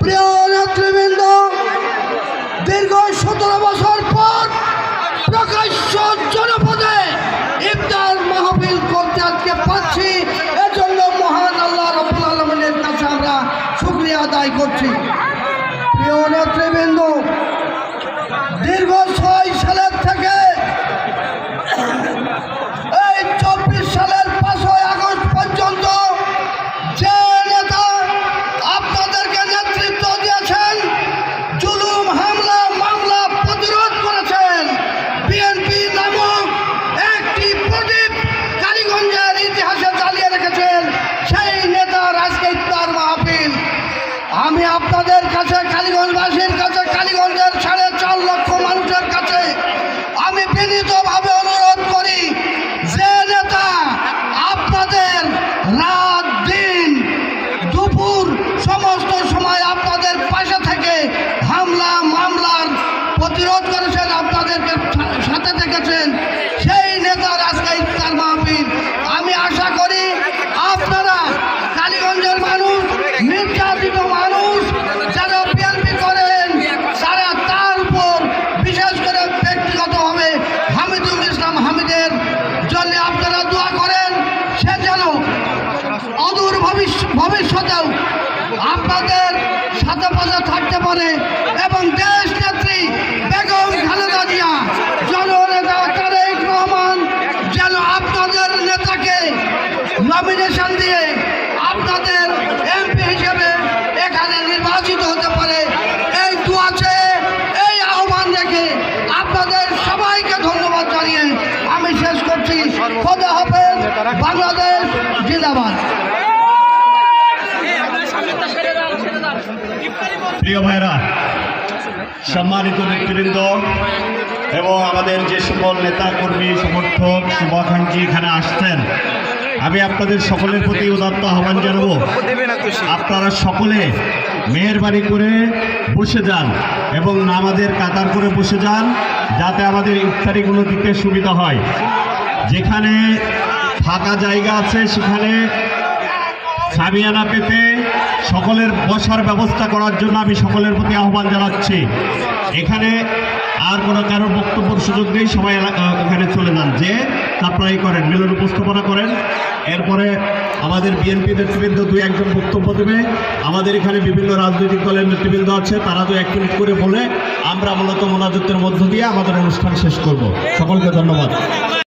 প্রিয় নেতৃবৃন্দ, দীর্ঘ সতেরো বছর পর প্রকাশ্য জনপদে ইফতার মাহফিল করতে আজকে পাচ্ছি। এজন্য মহান আল্লাহ রবুল আলমিনের কাছে আমরা শুক্রিয়া আদায় করছি। প্রিয় নেতৃবৃন্দ, দীর্ঘ ছয় কাছে কালীগঞ্জবাসীর কাছে কালীগঞ্জের সাড়ে চার লক্ষ মানুষের কাছে আমি বিনীতভাবে অনুরোধ করি যে নেতা আপনাদের রাত দিন দুপুর সমস্ত সময় আপনাদের পাশে থেকে হামলা মামলার প্রতিরোধ করেছেন আপনাদেরকে সা- সাথে থেকেছেন সেই নেতার আজকে ইফতার মাহফিল আমি আশা করি আপনারা কালীগঞ্জের মানুষ নির্যাতিত মানুষ যারা বিএনপি করেন তারা তার উপর বিশেষ করে ব্যক্তিগতভাবে হামিদুল ইসলাম হামিদের জন্য আপনারা দোয়া করেন সে যেন অদূর ভবিষ্যতেও আপনাদের সাথে পাশে থাকতে পারে এবং দেশ নেত্রী বেগম খালেদা জিয়া, জননেতা তারেক রহমান যেন আপনাদের নেতাকে নমিনেশন দিয়ে আপনাদের এমপি হিসেবে এখানে নির্বাচিত হতে পারে। এই দুয়াছে এই আহ্বান রেখে আপনাদের সবাইকে ধন্যবাদ জানিয়ে আমি শেষ করছি। খোদা হাফেজ, বাংলাদেশ জিন্দাবাদ। প্রিয় ভাইরা সম্মানিত নেতৃবৃন্দ এবং আমাদের যে সকল নেতা কর্মী সমর্থক, শুভাকাঙ্ক্ষী এখানে আসছেন, আমি আপনাদের সকলের প্রতি উদাত্ত আহ্বান জানাব। আপনারা সকলে মেহরবানি করে বসে যান এবং নামাজের কাতার করে বসে যান, যাতে আমাদের ইফতারিগুলো দিতে সুবিধা হয়। যেখানে ফাঁকা জায়গা আছে, সেখানে সামিয়ানা পেতে সকলের বসার ব্যবস্থা করার জন্য আমি সকলের প্রতি আহ্বান জানাচ্ছি। এখানে আর কোনো কারোর বক্তব্যের সুযোগ নেই, সবাই এখানে চলে যান। যে আপনারাই করেন, মিলন উপস্থাপনা করেন। এরপরে আমাদের বিএনপি নেতৃবৃন্দ দুই একজন বক্তব্য দেবে। আমাদের এখানে বিভিন্ন রাজনৈতিক দলের নেতৃবৃন্দ আছে, তারা দু এক মিনিট করে বলে আমরা মূলত মোনাজতের মধ্য দিয়ে আমাদের অনুষ্ঠান শেষ করব। সকলকে ধন্যবাদ।